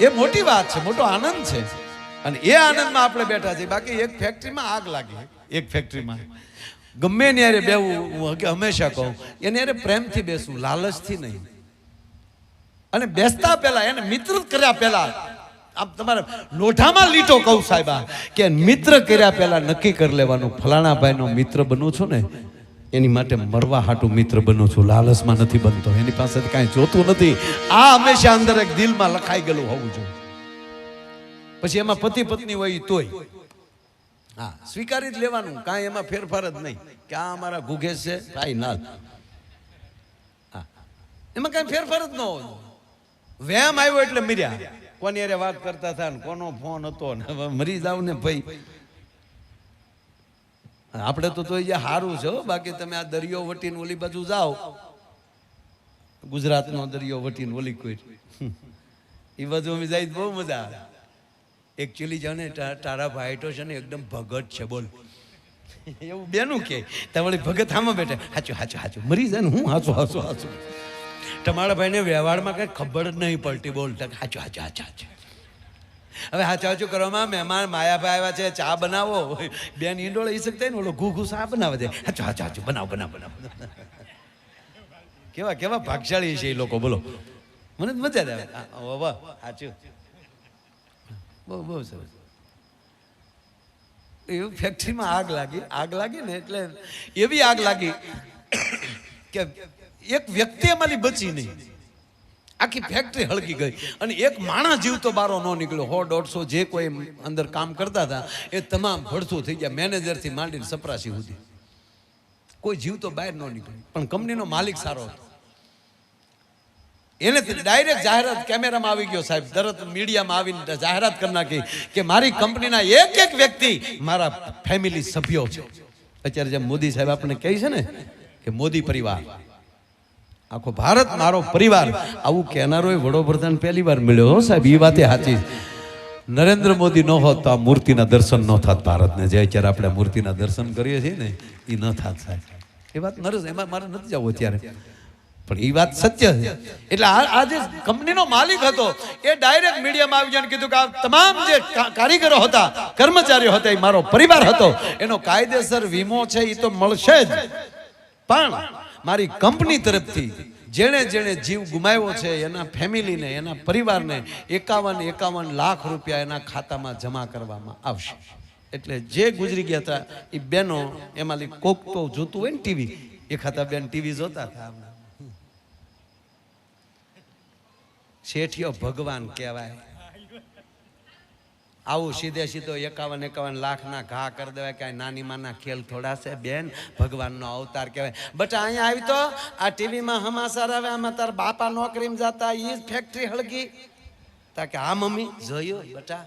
એ મોટી વાત છે, મોટો આનંદ છે. અને એ આનંદમાં આપણે બેઠા છીએ. બાકી એક ફેક્ટરીમાં આગ લાગી. એક ફેક્ટરીમાં ગમે ત્યારે યારે બેવું, હું હંમેશા કહું એને અરે પ્રેમથી બેસવું, લાલચથી નહીં. અને બેસતા પહેલા, એને મિત્ર કર્યા પહેલા, આમ તમારે લોઢામાં લીટો કહું સાહેબા કે મિત્ર કર્યા પહેલા નક્કી કરી લેવાનું. ફલાણા ભાઈનો મિત્ર બનું છું ને એની માટે મરવા હાટું મિત્ર બનો છું લાલસમાં નથી બનતો, એની પાસે કાંઈ જોતું નથી. આ હંમેશા અંદર એક દિલમાં લખાઈ ગયેલું હોવું જોઈએ. પછી એમાં પતિ પત્ની હોય તોય. હા, સ્વીકારી જ લેવાનું, કાંઈ એમાં ફેરફાર જ નહીં કે આ અમારા ગુગેશ છે, કાંઈ ના. હા, એમાં કાંઈ ફેરફાર જ ન હોય. વ્યામ આવ્યો એટલે મર્યા. કોની અરે વાત કરતા હતા ને કોનો ફોન હતો ને મરી જાવ ને ભાઈ. આપણે તો તો એ સારું છે. બાકી તમે આ દરિયો વટીને ઓલી બાજુ જાઓ. ગુજરાતનો દરિયો વટીને ઓલી કોઈ. એ બાજુ અમે જાય બહુ મજા આવે. એકચ્યુઅલી જાઓ ને તારા ભાઈટો છે ને એકદમ ભગત છે, બોલ. એવું બેનું કે? તમારી ભગત આમાં બેઠે. હાચું હાચું હાચું. મરી જાય ને હું હાચું હાચું હાચું. તમારા ભાઈને વ્યવહારમાં કંઈ ખબર જ નહીં પડતી બોલતા હાચું હાચું હાચું હાચું. હવે હાચું હાચું કરવામાં મહેમાન માયાભાઈ આવ્યા છે, ચા બનાવો. બેન ઈંડોળ એ શકતા ને ઓલો ઘૂ ઘૂ સા બનાવે છે. હાચું હાચું હાચું બનાવ બનાવ બનાવ. કેવા કેવા ભાગશાળી છે એ લોકો, બોલો. મને જ મજા આવે. વાહ સાચું. બહુ બહુ સરસ. એવું ફેક્ટરીમાં આગ લાગી આગ લાગી ને એટલે એવી આગ લાગી કે એક વ્યક્તિ અમારી બચી નહીં. આખી ફેક્ટરી હળગી ગઈ. અને એક માણસ જીવતો બારો ન નીકળ્યો. સો દોઢસો જે કોઈ અંદર કામ કરતા હતા, એ તમામ ભડસું થઈ ગયા. મેનેજરથી માંડીને સપરાસી સુધી. કોઈ જીવતો બહાર ન નીકળ્યો. પણ કંપનીનો માલિક સારો હતો. એને ડાયરેક્ટ જાહેરાત કેમેરામાં આવી ગયો સાહેબ. તરત મીડિયામાં આવીને જાહેરાત કરી નાખી કે મારી કંપનીના એક એક વ્યક્તિ મારા ફેમિલી સભ્યો છે. અત્યારે જેમ મોદી સાહેબ આપણને કહે છે ને, કે મોદી પરિવાર. આખો ભારત, મારો પરિવાર. આવું કહેનારો એ વડોપ્રધાન પહેલી વાર મળ્યો. હો સાહેબ એ વાતે સાચી. નરેન્દ્ર મોદી ન હોત તો આ મૂર્તિના દર્શન ન થાત ભારતને. જે અત્યારે આપણે મૂર્તિના દર્શન કરીએ છીએ ને એ ન થાત સાહેબ. એ વાત નરેશ, એમાં મારે નથી જવું અત્યારે. પણ એ વાત સત્ય છે. એટલે આ જે કંપનીનો માલિક હતો, એ ડાયરેક્ટ મીડિયામાં આવી જઈને કીધું કે આ તમામ જે કારીગરો હતા, કર્મચારીઓ હતા એ મારો પરિવાર હતો. એનો કાયદેસર વીમો છે એ તો મળશે જ. પણ મારી કંપની તરફથી જેણે જેણે જીવ ગુમાવ્યો છે, એના ફેમિલીને, એના પરિવારને એકાવન એકાવન લાખ રૂપિયા એના ખાતામાં જમા કરવામાં આવશે. એટલે જે ગુજરી ગયા હતા એ બેનો એમાંથી કોક તો જોતું હોય ને ટીવી. એ ખાતા બેન ટીવી જોતા હતા શેઠિયો ભગવાન કહેવાય. આવું સીધે સીધો એકાવન એકાવન લાખના ઘા કરી દેવાય, કાંઈ નાની માના ખેલ થોડા છે બેન, ભગવાનનો અવતાર કહેવાય. બટ અહીંયા આવી તો, આ ટીવીમાં હમાસાર આવે, આમાં તાર બાપા નોકરીમાં જતા એ ફેક્ટરી હળગી. તા કે, હા, મમ્મી, જોયું, બટા.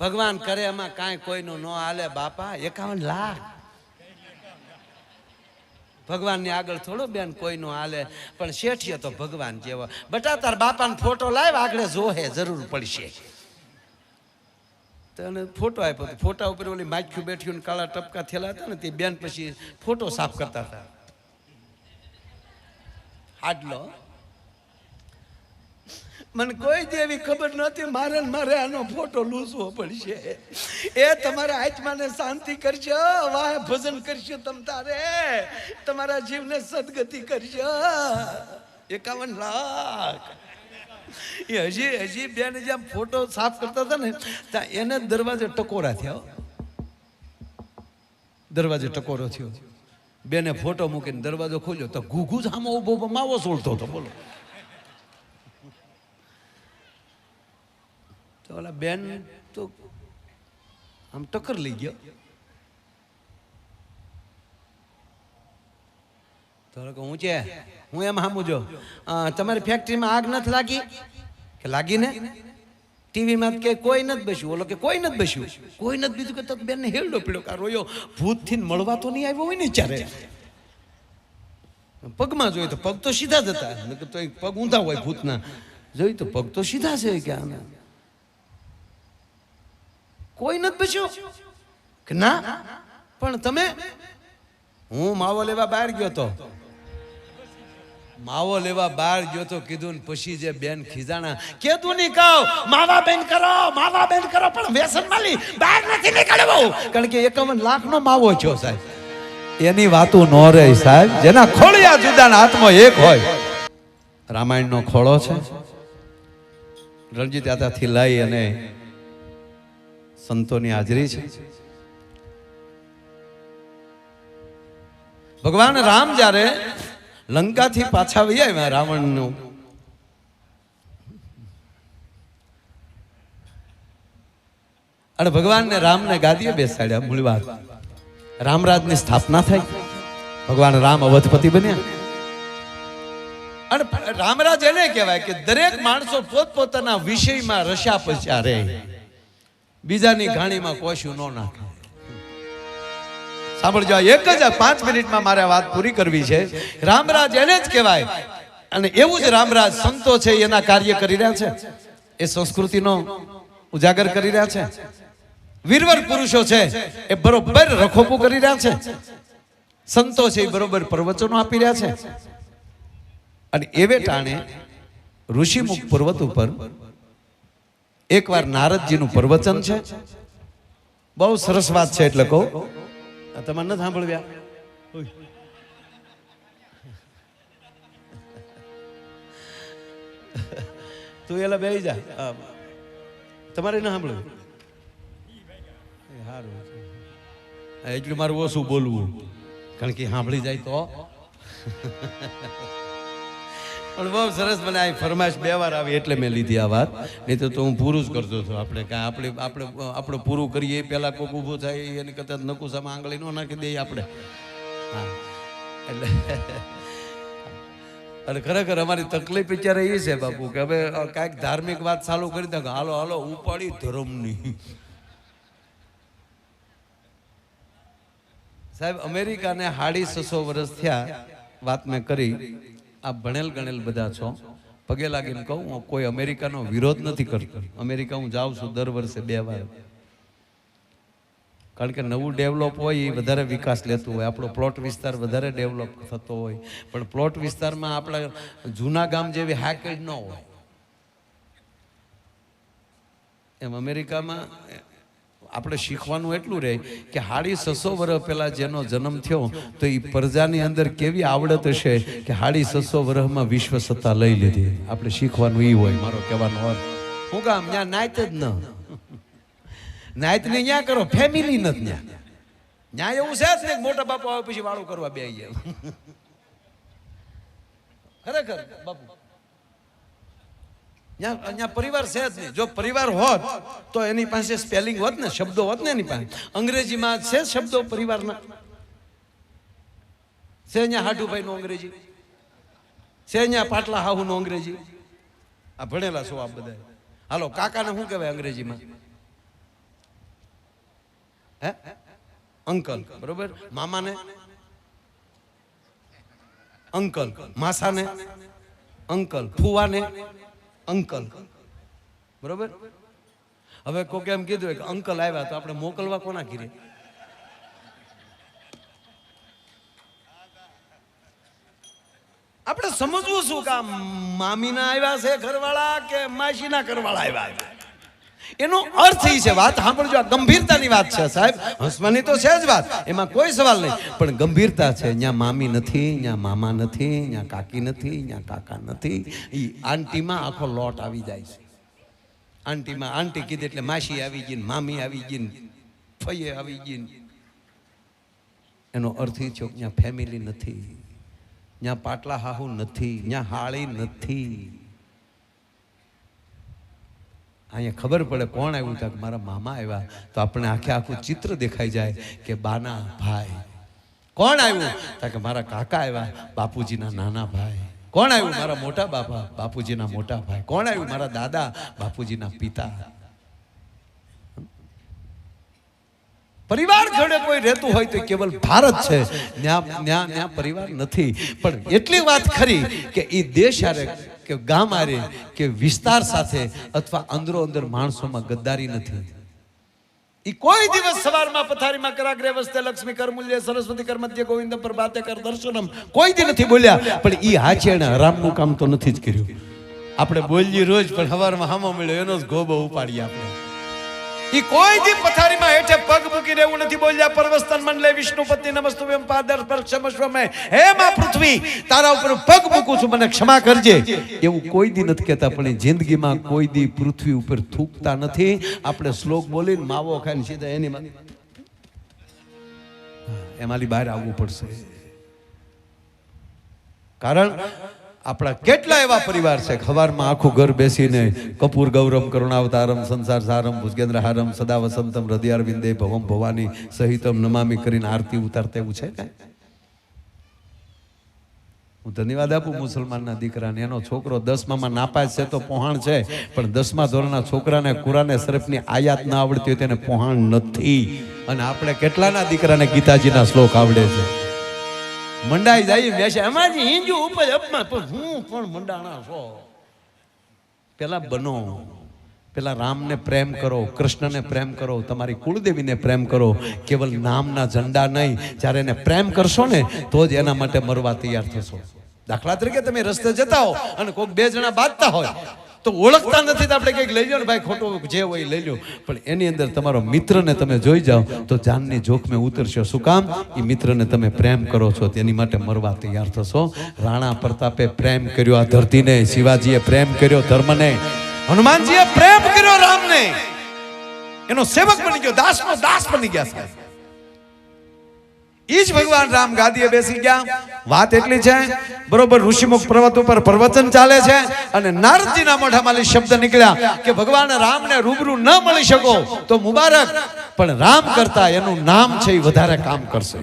ભગવાન કરે એમાં કાંઈ કોઈનું ન હાલે, બાપા, એકાવન લાખ. ભગવાનની આગળ થોડો બેન, કોઈનું હાલે. પણ શેઠીએ તો ભગવાન જેવો. બટા તાર બાપાનો ફોટો લાવ આગળ જોહે, જરૂર પડશે. તને ફોટો આપ્યો હતો ફોટા ઉપર ઓલી માખ્યું બેઠ્યું ને કાળા ટપકા થયેલા હતા ને તે બેન પછી ફોટો સાફ કરતા હતા. આટલો. મને કોઈ જ એવી ખબર નહોતી, મારે મારે આનો ફોટો લૂસવો પડશે. એ તમારા આત્માને શાંતિ કરશે. વાહ ભજન કરશો તમ તારે. તમારા જીવને સદગતિ કરશે. એકાવન લાખ. એ હજી હજી બેન જેમ ફોટો સાફ કરતા હતા ને, ત્યાં એને દરવાજે ટકોરા થયા. દરવાજે ટકોરો થયો. બેને ફોટો મૂકીને દરવાજો ખોલ્યો તો ઘૂઘુ સામો ઊભો ઊભો માવો સોળતો હતો, બોલો. તો ઓલા બેન તો આમ ટક્કર લઈ ગયો. ધારો કે હું છે? હું એમ સામું જો તમારી ફેક્ટરીમાં આગ નથી લાગી? કે લાગી ને? ટીવીમાં કે કોઈ નથી બેસ્યું? ઓલો કે, કોઈ નથી બેસ્યું? કોઈ નથી બીજું કે તમે બેનને હેલડો પીડો કા રોયો? ભૂતથી મળવા તો નહીં આવ્યો હોય ને ચારે પગમાં જોઈએ તો પગ તો સીધા જ હતા. તો પગ ઊંધા હોય ભૂતના. જોઈ તો પગ તો સીધા છે કે આના. કોઈ નથી બચ્યો કે ના? પણ તમે? હું માવો લેવા બહાર ગયો તો. માવો લેવા બહાર ગયો તો કીધું પછી જે બેન ખીજાણા કેતું નહીં કહો? માવા બેન કરો, માવા બેન કરો, પણ વ્યસન માલી બહાર નથી નીકળવું. કારણ કે એકાવન લાખ નો માવો છો સાહેબ. એની વાતું નો રહે સાહેબ. જેના ખોળિયા જુદાના હાથમાં એક હોય. રામાયણનો ખોળો છે. રણજીત દાદાથી લઈ અને સંતોની હાજરી છે. ભગવાન રામ જ્યારે લંકાથી પાછા આવી આવ્યા રાવણનું, અને ભગવાનને રામને ગાદીએ બેસાડ્યા મૂળ વાત રામરાજની સ્થાપના થઈ. ભગવાન રામ અવધપતિ બન્યા. અને રામરાજ એને કહેવાય કે દરેક માણસો પોતપોતાના વિષયમાં રસ્યા પચ્યા રહે. બીજાની ઘાણીમાં કોશું ન નાખે. સાંભળજો એક જ પાંચ મિનિટમાં મારે વાત પૂરી કરવી છે. રામરાજ એને જ કહેવાય. અને એવું જ રામરાજ સંતો છે એના કાર્ય કરી રહ્યા છે. એ સંસ્કૃતિનો ઉજાગર કરી રહ્યા છે. વીરવર પુરુષો છે એ બરોબર રખોપું કરી રહ્યા છે. સંતો છે એ બરોબર પ્રવચનો આપી રહ્યા છે. અને એવે ટાણે ઋષિમુખ પર્વત ઉપર એકવાર નારદજીનું પ્રવચન છે. બહુ સરસ વાત છે એટલે કહું. તમે તમારે નથી સાંભળવ્યા. તું એલા બે જા. તમારે ના સાંભળ્યું? હા, એટલું મારું ઓછું બોલવું. કારણ કે સાંભળી જાય તો. પણ બહુ સરસ મને આ ફરમાશ બે વાર આવી એટલે મેં લીધી આ વાત. નહીં તો હું પૂરું જ કરતો હતો. આપણે કાંઈ આપણે આપણે આપણે પૂરું કરીએ, પહેલાં કોક ઊભું થાય, એની કદાચ નકુસામાં આંગળી ન નાખી દઈએ આપણે. હા. એટલે અને ખરેખર અમારી તકલીફ અત્યારે એ છે બાપુ કે હવે કાંઈક ધાર્મિક વાત ચાલુ કરી દે હાલો હાલો, ઉપાડી ધર્મની. સાહેબ, અમેરિકાને હાડી છસો વર્ષ થયા વાત મેં કરી. આ ભણેલ ગણેલ બધા છો. પગે લાગીને કહું, હું કોઈ અમેરિકાનો વિરોધ નથી કરતો. અમેરિકા હું જાઉં છું દર વર્ષે બે વાર. કારણ કે નવું ડેવલપ હોય એ વધારે વિકાસ લેતું હોય. આપણો પ્લોટ વિસ્તાર વધારે ડેવલપ થતો હોય. પણ પ્લોટ વિસ્તારમાં આપણા જૂના ગામ જેવી હાકેજ ન હોય. એમ અમેરિકામાં આપણે શીખવાનું એટલું રહે કે હાડી સસો વર્ષ પહેલાં જેનો જન્મ થયો, તો એ પ્રજાની અંદર કેવી આવડત હશે કે હાડી સસો વર્ષમાં વિશ્વ સત્તા લઈ લીધી. આપણે શીખવાનું એ હોય, મારો કહેવાનો અર્થ. હું કામ ત્યાં નાયત જ ન. નાયત ને ન્યા કરો ફેમિલી નથી ત્યાં ત્યાં એવું છે જ ને, મોટા બાપુ આવે પછી વાળું કરવા બે ખરેખર, બાપુ. અહીંયા પરિવાર છે જ નહીં. જો પરિવાર હોત, તો એની પાસે સ્પેલિંગ હોત ને, શબ્દો હોત ને એની પાસે. અંગ્રેજીમાં છે શબ્દો પરિવારના. છે અહીંયા હાડુભાઈ નું અંગ્રેજી. છે અહીંયા પાટલા હાહુ નું અંગ્રેજી. આ ભણેલા છો આપ બધા. હાલો, કાકાને શું કહેવાય અંગ્રેજીમાં? હે? અંકલ. બરોબર? મામાને? અંકલ. માસાને? અંકલ. ફુવાને? અંકલ. બરોબર? હવે કોકે એમ કીધું કે અંકલ આવ્યા તો આપણે મોકલવા કોના ઘીરે? આપણે સમજવું શું કે મામીના આવ્યા છે ઘરવાળા કે માસીના ઘરવાળા આવ્યા એનો અર્થ એ છે, વાત સાંભળજો, આ ગંભીરતાની વાત છે, સાહેબ. હસવાની તો છે જ વાત, એમાં કોઈ સવાલ નહીં. પણ ગંભીરતા છે ત્યાં મામી નથી ત્યાં મામા નથી ત્યાં કાકી નથી ત્યાં કાકા નથી. એ આંટીમાં આખો લોટ આવી જાય છે. આંટીમાં આંટી કીધી એટલે માસી આવી ગઈ મામી આવી ગઈ ફઈએ આવી ગઈ એનો અર્થ એ છે ત્યાં ફેમિલી નથી ત્યાં પાટલા હાહુ નથી ત્યાં હાળી નથી. અહીંયા ખબર પડે કોણ આવ્યું તો મારા મામા આવ્યા. તો આપણે આખે આખું ચિત્ર દેખાઈ જાય કે બાના ભાઈ. કોણ આવ્યું? તો કે મારા કાકા આવ્યા, બાપુજીના નાના ભાઈ. કોણ આવ્યું? મારા મોટા બાપા, બાપુજીના મોટા ભાઈ. કોણ આવ્યું? મારા દાદા, બાપુજીના પિતા. પરિવાર જોડે કોઈ રહેતું હોય તો કેવલ ભારત છે. પરિવાર નથી. પણ એટલી વાત ખરી કે એ દેશ આરે કે ગામ આરે કે વિસ્તાર સાથે અથવા અંદરો અંદર માણસોમાં ગદ્દારી નથી. એ કોઈ દિવસ સવારમાં પથારીમાં કરાગ્રે વસ્તે લક્ષ્મી કર મૂલ્ય સરસ્વતી કરમધ્ય ગોવિંદ પર બાતે કર દર્શનમ. કોઈ દી નથી બોલ્યા, પણ એ હાચે એને હરામનું કામ તો નથી જ કર્યું. આપણે બોલીએ રોજ, પણ સવારમાં હામો મળ્યો, એનો જ ગોબો ઉપાડીએ આપણે. ઈ કોઈ દી પથારીમાં હેઠે પગ મૂકી એવું નથી બોલ્યા, પરવસ્તન મંડલે, વિષ્ણુપતિ નમસ્તુભ્યમ પાદર પર ક્ષમસ્વ મે હે માં પૃથ્વી, તારા ઉપર પગ મૂકું છું, મને ક્ષમા કરજે. એવું કોઈ દી નથી કહેતા, પણ એ જિંદગીમાં કોઈ દી પૃથ્વી ઉપર થૂકતા નથી. આપણે શ્લોક બોલીને માવો ખાઈને સીધા એની એમાંથી બહાર આવવું પડશે. કારણ આપણા કેટલા એવા પરિવાર છે? ખવારમાં આખું ઘર બેસીને કપૂર, ગૌરમ કરુણાવતારમ સંસાર, સારમ ભુજગેન્દ્ર હારમ, સદા વસંતમ હૃદયારવિંદે ભવમ, ભવાની, સહિતમ, નમામી કરીને આરતી ઉતારતા એવું છે કાંઈ? હું ધન્યવાદ આપું મુસલમાનના દીકરાને. એનો છોકરો દસમામાં નાપાસ છે તો પોહાણ છે, પણ દસમા ધોરણના છોકરાને કુરાને શરીફની આયાત ના આવડતી હોય તેને પોહાણ નથી. અને આપણે કેટલાના દીકરાને ગીતાજીના શ્લોક આવડે છે? મંડાઈ જાય બેસે. એમાંથી હિન્દુ ઉપર અપમાન. પણ હું પણ મંડાણા છો? પેલા બનો. પેલા રામને પ્રેમ કરો, કૃષ્ણને પ્રેમ કરો, તમારી કુળદેવીને પ્રેમ કરો. કેવલ નામના ઝંડા નહીં. જ્યારે એને પ્રેમ કરશો ને, તો જ એના માટે મરવા તૈયાર થશો. દાખલા તરીકે તમે રસ્તે જતા હો અને કોઈક બે જણા બાંધતા હોય. તો ઓળખતા નથી તો આપણે કંઈક લઈ લો ને ભાઈ, ખોટો જે હોય લઈ લો પણ એની અંદર તમારો મિત્રને તમે જોઈ જાઓ, તો જાનની જોખમે ઉતરશો. શું કામ? એ મિત્રને તમે પ્રેમ કરો છો, તેની માટે મરવા તૈયાર થશો. રાણા પ્રતાપે પ્રેમ કર્યો, આ ધરતીને શિવાજીએ પ્રેમ કર્યો, ધર્મને. હનુમાનજીએ પ્રેમ કર્યો, રામને. એનો સેવક બની ગયો, દાસનો દાસ બની ગયા સાહેબ. ઈ જ ભગવાન રામ ગાદીએ બેસી ગયા. વાત એટલી છે, બરોબર, ઋષિમુખ પર્વત ઉપર પ્રવચન ચાલે છે અને નારદજીના મોઢામાંથી શબ્દ નીકળ્યા કે ભગવાન રામને રૂબરૂ ન મળી શકો તો મુબારક. પણ રામ કરતા એનું નામ છે એ વધારે કામ કરશે.